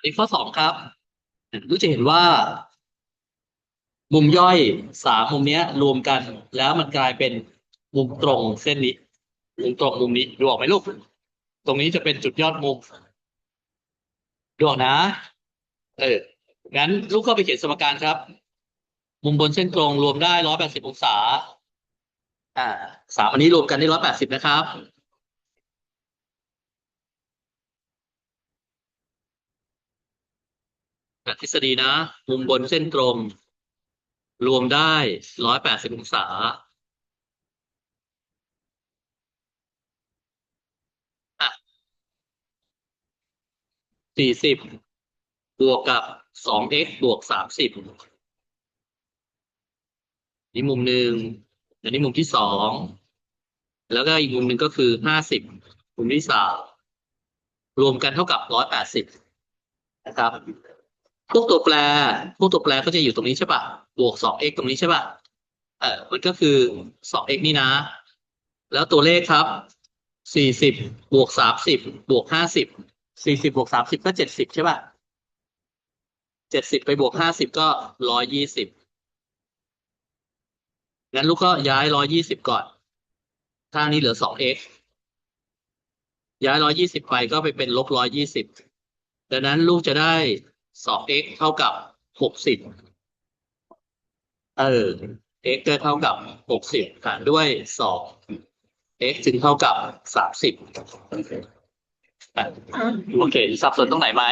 ในข้อสองครับรู้จะเห็นว่า มุมย่อยสามมุมเนี้ย รวมกัน แล้วมันกลายเป็นมุมตรงเส้นนี้มุมตรงมุมนี้ดูออกไหมลูกตรงนี้จะเป็นจุดยอดมุมดูออกนะ เอองั้นลูกเข้าไปเขียนสมการครับ มุมบนเส้นตรงรวมได้ร้อยแปดสิบองศา อ่าสามอันนี้รวมกันได้ร้อยแปดสิบนะครับ แบบ ทฤษฎีนะ มุมบนเส้นตรง รวมได้ร้อยแปดสิบองศาสี่สิบบวกกับสอง x บวกสามสิบนี่มุมหนึ่งอันนี้มุมที่สอง แล้วก็อีกมุมหนึ่งก็คือห้าสิบมุมที่สามรวมกันเท่ากับร้อยแปดสิบนะครับ พวกตัวแปร พวกตัวแปรก็จะอยู่ตรงนี้ใช่ปะบวกสอง x ตรงนี้ใช่ปะเออมันก็คือสอง x นี่นะ แล้วตัวเลขครับสี่สิบบวกสามสิบบวกห้าสิบสี่สิบบวกสามสิบก็เจ็ดสิบใช่ปะเจ็ดสิบไปบวกห้าสิบก็ร้อยยี่สิบงั้นลูกก็ย้ายร้อยยี่สิบก่อนข้างนี้เหลือสอง x ย้ายร้อยยี่สิบไปก็ไปเป็นลบร้อยยี่สิบดังนั้นลูกจะได้ สอง x เท่ากับหกสิบเออ x ก็เท่ากับหกสิบหารด้วยสอง x จึงเท่ากับสามสิบโอเค สับสนตรงไหนไหม